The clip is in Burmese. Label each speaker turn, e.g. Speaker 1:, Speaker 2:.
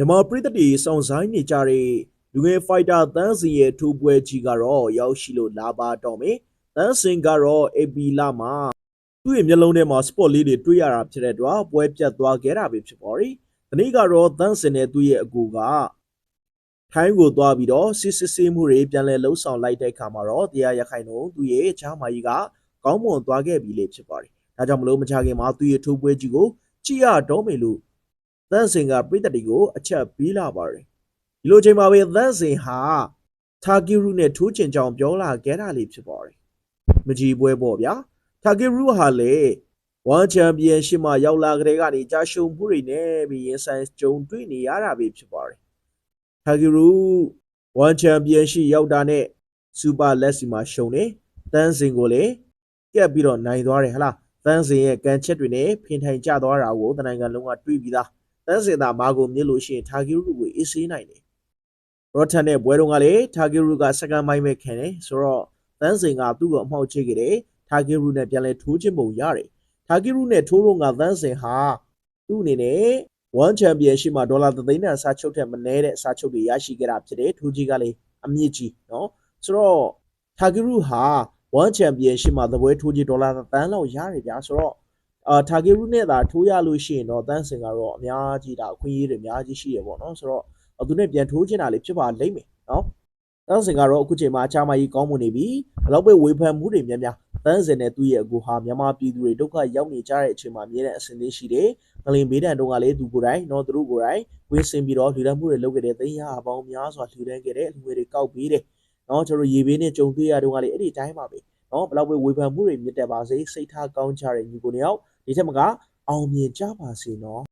Speaker 1: မြန်မာပြည်သက်တွေစောင့်ဆိုင်နေကြတဲ့လူငယ်ဖိုက်တာတန်းစင်ရဲ့ထိုးပွဲကြီးကတော့ရောက်ရှိလို့လာပါတော့မယ်။တန်းစင်ကတော့အေပီလာမှာသူ့ရဲ့မျက်လုံးထဲမှာစပေါ့လေးတွေတွေ့ရတာဖြစ်တဲ့အတွက်ပွဲပြတ်သွားခဲ့တာပဲဖြစ်ပါရီ။ဒီနေ့ကတော့တန်းစင်နဲ့သူ့ရဲ့အကူကထိုင်းကိုသွားပြီးတော့စစ်စစ်ဆေးမှုတွေပြန်လည်လှုပ်ဆောင်လိုက်တဲ့အခါမှာတော့တရားရခိုင်တော့သူ့ရဲ့ချားမကြီးကကောင်းမွန်သွားခဲ့ပြီလေဖြစ်ပါတယ်။ဒါကြောင့်မလို့မချခင်မှာသူ့ရဲ့ထိုးပွဲကြီးကိုကြည့်ရတော့မယ်လို့ သန့်စင်ကပြည်သက်တွေကိုအချက်ပေးလာပါတယ်ဒီလိုချိန်မှာပဲသန့်စင်ဟာတာဂီရုနဲ့ထိုးချင်ကြောင်ပြောလာခဲ့တာလေးဖြစ်ပါတယ်မကြီးပွဲပေါ့ဗျာတာဂီရုဟာလေဝမ်ချန်ပီယံရှစ်မှာရောက်လာကြတဲ့ကနေကြာရှုံမှုတွေနဲ့ပြီးရင်ဆိုင်ကြုံတွေ့နေရတာပဲဖြစ်ပါတယ်တာဂီရုဝမ်ချန်ပီယံရှစ်ရောက်တာနဲ့စူပါလက်စီမှာရှုံတယ်သန့်စင်ကိုလည်းကက်ပြီးတော့နိုင်သွားတယ်ဟလားသန့်စင်ရဲ့ကန်ချက်တွေနဲ့ဖင်ထိုင်ကျသွားတာကိုတနိုင်ငံလုံးကတွေးပြီးသား တန်းစင်သာမာကိုမြစ်လို့ရှိရင်ထာဂီရုကိုအေးဆေးနိုင်တယ်။ရော့ထန်နဲ့ဘွဲတုံးကလည်းထာဂီရုကစကန်မိုင်းပဲခံတယ်ဆိုတော့တန်းစင်ကသူ့ကိုအမှောက်ချိခဲ့တယ်။ထာဂီရုနဲ့ပြန်လဲထိုးချင်ပုံရတယ်။ထာဂီရုနဲ့ထိုးတော့ကတန်းစင်ဟာသူ့အနေနဲ့1 championship မှာဒေါ်လာ3သိန်းတန်စာချုပ်ထက်မနည်းတဲ့စာချုပ်တွေရရှိခဲ့တာဖြစ်တယ်။ထိုးကြီးကလည်းအမြင့်ကြီးနော်။ဆိုတော့ထာဂီရုဟာ1 championship မှာသပွဲထိုးကြီးဒေါ်လာ3တန်းလောက်ရတယ်ဗျာဆိုတော့ အာတာဂီရုနဲ့သာထိုးရလို့ရှိရင်တော့တန်းစင်ကတော့အများကြီးဒါအခွင့်အရေးတွေအများကြီးရှိရပေါ့နော်ဆိုတော့အသူနဲ့ပြန်ထိုးချင်တာလေးဖြစ်ပါလိမ့်မယ်နော်တန်းစင်ကတော့အခုချိန်မှာအချာမကြီးကောင်းမွန်နေပြီဘယ်တော့ပဲဝေဖန်မှုတွေများများတန်းစင်နဲ့သူ့ရဲ့အကူဟာမြန်မာပြည်သူတွေဒုက္ခရောက်နေကြတဲ့အချိန်မှာမြဲတဲ့အဆင်သင့်ရှိတယ်ငလင်ဘေးဒဏ်တုန်းကလည်းသူကိုယ်တိုင်နော်သူတို့ကိုယ်တိုင်ဝင်းစင်ပြီးတော့လူဒန်းမှုတွေလုပ်ခဲ့တဲ့သိန်းရအပေါင်းများစွာလူဒန်းခဲ့တဲ့လူငွေတွေကောက်ပြီးတယ်နော်ကျွန်တော်ရေဘေးနဲ့ကြုံတွေ့ရတုန်းကလည်းအဲ့ဒီတိုင်းပါပဲနော်ဘယ်တော့ပဲဝေဖန်မှုတွေမြင့်တက်ပါစေစိတ်ထားကောင်းကြတဲ့ညီကိုနှစ်ယောက် ဒီထက်မကအောင်မြင်ကြပါစေနော်